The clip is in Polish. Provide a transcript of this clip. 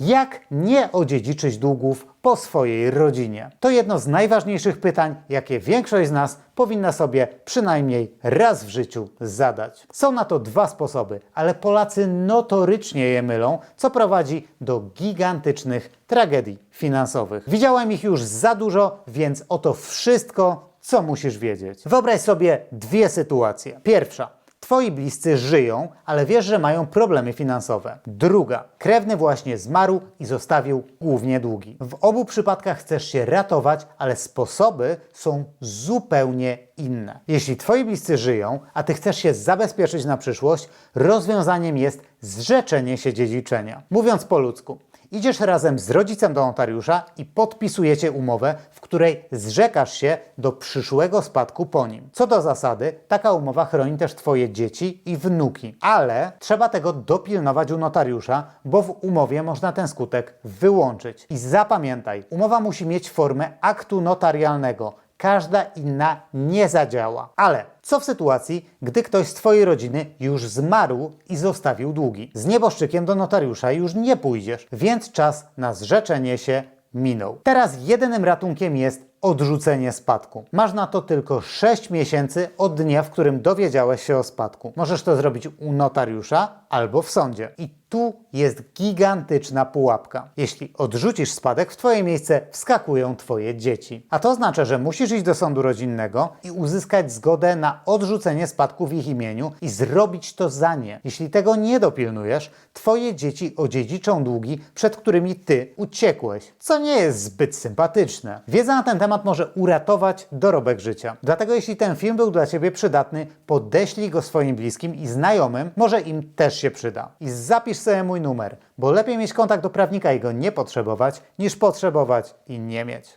Jak nie odziedziczyć długów po swojej rodzinie? To jedno z najważniejszych pytań, jakie większość z nas powinna sobie przynajmniej raz w życiu zadać. Są na to dwa sposoby, ale Polacy notorycznie je mylą, co prowadzi do gigantycznych tragedii finansowych. Widziałem ich już za dużo, więc oto wszystko, co musisz wiedzieć. Wyobraź sobie dwie sytuacje. Pierwsza. Twoi bliscy żyją, ale wiesz, że mają problemy finansowe. Druga. Krewny właśnie zmarł i zostawił głównie długi. W obu przypadkach chcesz się ratować, ale sposoby są zupełnie inne. Jeśli twoi bliscy żyją, a ty chcesz się zabezpieczyć na przyszłość, rozwiązaniem jest zrzeczenie się dziedziczenia. Mówiąc po ludzku, Idziesz razem z rodzicem do notariusza i podpisujecie umowę, w której zrzekasz się do przyszłego spadku po nim. Co do zasady, taka umowa chroni też Twoje dzieci i wnuki, ale trzeba tego dopilnować u notariusza, bo w umowie można ten skutek wyłączyć. I zapamiętaj, umowa musi mieć formę aktu notarialnego. Każda inna nie zadziała. Ale co w sytuacji, gdy ktoś z Twojej rodziny już zmarł i zostawił długi? Z nieboszczykiem do notariusza już nie pójdziesz, więc czas na zrzeczenie się minął. Teraz jedynym ratunkiem jest odrzucenie spadku. Masz na to tylko 6 miesięcy od dnia, w którym dowiedziałeś się o spadku. Możesz to zrobić u notariusza albo w sądzie. I tu jest gigantyczna pułapka. Jeśli odrzucisz spadek, w Twoje miejsce wskakują Twoje dzieci. A to oznacza, że musisz iść do sądu rodzinnego i uzyskać zgodę na odrzucenie spadku w ich imieniu i zrobić to za nie. Jeśli tego nie dopilnujesz, Twoje dzieci odziedziczą długi, przed którymi Ty uciekłeś, co nie jest zbyt sympatyczne. Wiedza na ten temat może uratować dorobek życia. Dlatego jeśli ten film był dla Ciebie przydatny, podeślij go swoim bliskim i znajomym, może im też się przyda. I zapisz sobie mój numer, bo lepiej mieć kontakt do prawnika i go nie potrzebować, niż potrzebować i nie mieć.